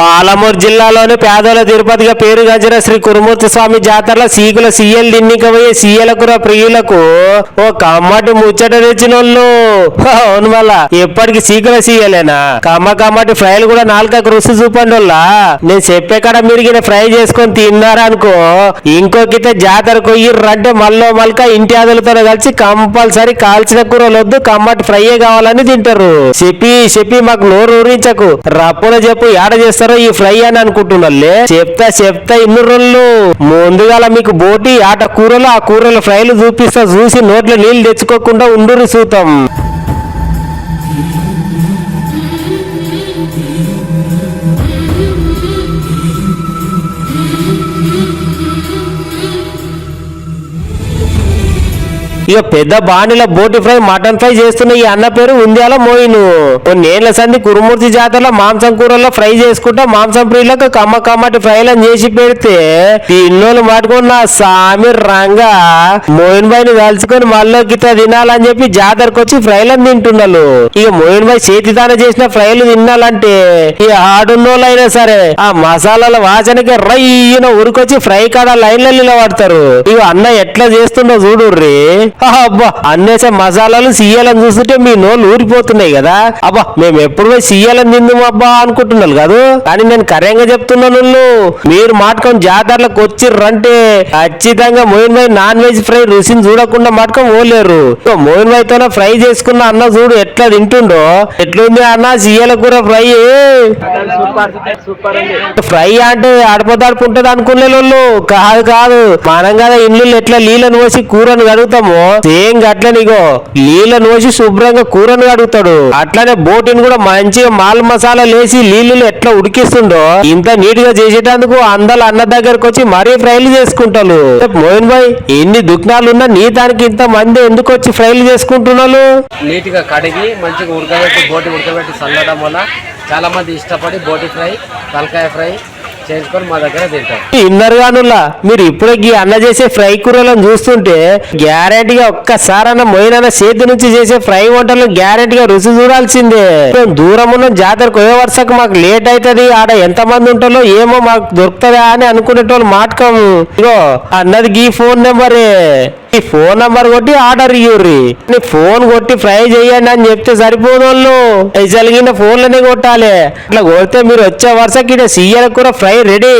పాలమూరు జిల్లాలోని పేదల తిరుపతిగా పేరుగాంచిన శ్రీ కురుమూర్తి స్వామి జాతరలో సీకుల సీఎల్ దిన్నికబోయే సీఎలకు ప్రియులకు ఓ కమ్మటి ముచ్చట తెచ్చినోళ్ళు. అవును వల్ల ఎప్పటికి సీకుల సీఎలేనా కమ్మ కమ్మటి ఫ్రైలు కూడా నాలుగకు రుచి చూపండి వాళ్ళ నేను చెప్పే కాడ మీరు ఫ్రై చేసుకొని తిన్నారనుకో జాతర జాతరకు ఇర్రంటే మల్లో మల్క ఇంటి ఆదులతో కలిసి కంపల్సరీ కాల్చిన కూరలు వద్దు కమ్మటి ఫ్రైయే కావాలని తింటారు. చెప్పి చెప్పి మాకు నోరు ఊరించకు. రప్పున చెప్పు ఏడ చేస్తారో ఈ ఫ్రై అని అనుకుంటున్నాళ్ళే చెప్తా చెప్తా ఇన్ని రోజులు ముందుగా మీకు బోటి ఆట కూరలు ఆ కూరలు ఫ్రైలు చూపిస్తా చూసి నోట్లో నీళ్ళు తెచ్చుకోకుండా ఉండురు సూతం. ఇక పెద్ద బాణిల బోటి ఫ్రై మటన్ ఫ్రై చేస్తున్న ఈ అన్న పేరు ఉంద్యాల మోయిను. నేల సంది కురుమూర్తి జాతరలో మాంసం కూరల్లో ఫ్రై చేసుకుంటా మాంసం ప్రియులకు కమ్మ కమ్మటి ఫ్రైలను చేసి పెడితే తిన్నోళ్ళు మాటుకున్న సామి రంగా మోయిన్ బాయ్ని కలుసుకొని మళ్ళీ గిట్ట తినాలని చెప్పి జాతరకు వచ్చి ఫ్రైలను తింటున్నారు ఇక మోయిన్ బాయ్ చేతిదాన చేసిన ఫ్రైలు తినాలంటే ఇక ఆడున్నోళ్ళైనా సరే ఆ మసాలాల వాసనకి రయ్యన ఉరికొచ్చి ఫ్రై కాడ లైన్ల నిలబడతారు. ఇక అన్న ఎట్లా చేస్తుండో చూడుర్రి. అబ్బా అన్నేసే మసాలాలు సీయాలని చూస్తుంటే మీ నోళ్ళు ఊరిపోతున్నాయి కదా. అబ్బా మేము ఎప్పుడు పోయి సీయాలని తిందాం అబ్బా అనుకుంటున్నాను కాదు? కానీ నేను కరెంగా చెప్తున్నాను మీరు మాటకం జాతరలకు వచ్చిర్రంటే ఖచ్చితంగా Moin Bhai non veg fry రుచిని చూడకుండా మాటకం ఓలేరు మోయిన్ భాయ్ తోనే ఫ్రై చేసుకున్న అన్న చూడు ఎట్లా తింటుండో. ఎట్లుంది అన్న సీఎల కూర ఫ్రై? ఫ్రై అంటే ఆడిపోతాడుకుంటది అనుకునే వాళ్ళు కాదు కాదు. మనం కదా ఇండ్లు ఎట్లా నీళ్ళను పోసి కూరను కడుగుతామో. సేమ్ గట్లని ఇగో నీళ్ళ నోసి శుభ్రంగా కూరను కడుగుతాడు. అట్లానే బోటిని కూడా మంచిగా మాల్ మసాలా లేసి నీళ్ళు ఎట్లా ఉడికిస్తుండో ఇంత నీట్గా చేసేటందుకు అందరు అన్న దగ్గరకు వచ్చి మరీ ఫ్రైలు చేసుకుంటారు. మోహన్ భాయ్ ఎన్ని దుఃఖాలు ఉన్నా నీ దానికి ఇంత మంది ఎందుకు వచ్చి ఫ్రైలు చేసుకుంటున్నారు? నీట్గా కడిగి మంచిగా ఉడకబెట్టి బోటి ఉడకబెట్టి చల్లడం వల్ల చాలా మంది ఇష్టపడి బోటి ఫ్రై తలకాయ ఫ్రై చేసుకొని మా దగ్గర తింటారు. ఇన్నర్ గానుల్లా మీరు ఇప్పుడే ఈ అన్న చేసే ఫ్రై కూరలను చూస్తుంటే గ్యారెంటీగా ఒక్కసారన్న మొయినన్న చేతి నుంచి చేసే ఫ్రై వంటలు గ్యారెంటీగా రుచి చూడాల్సిందే. దూరం ఉన్న జాతరకు కొయ్య వరుసకు మాకు లేట్ అవుతుంది ఆడ ఎంత మంది ఉంటారో ఏమో మాకు దొరుకుతుందా అని అనుకునేటోళ్ళు మాటకం ఇగో అన్నది గీ ఫోన్ నెంబరే. ఈ ఫోన్ నంబర్ కొట్టి ఆర్డర్ ఇయ్యుర్రి. నీ ఫోన్ కొట్టి ఫ్రై చేయండి అని చెప్తే సరిపోదు వాళ్ళు జరిగిన ఫోన్లనే కొట్టాలి. అట్లా కొడితే మీరు వచ్చే వరుసకి సీఎల్ కూర ఫ్రై రెడీ.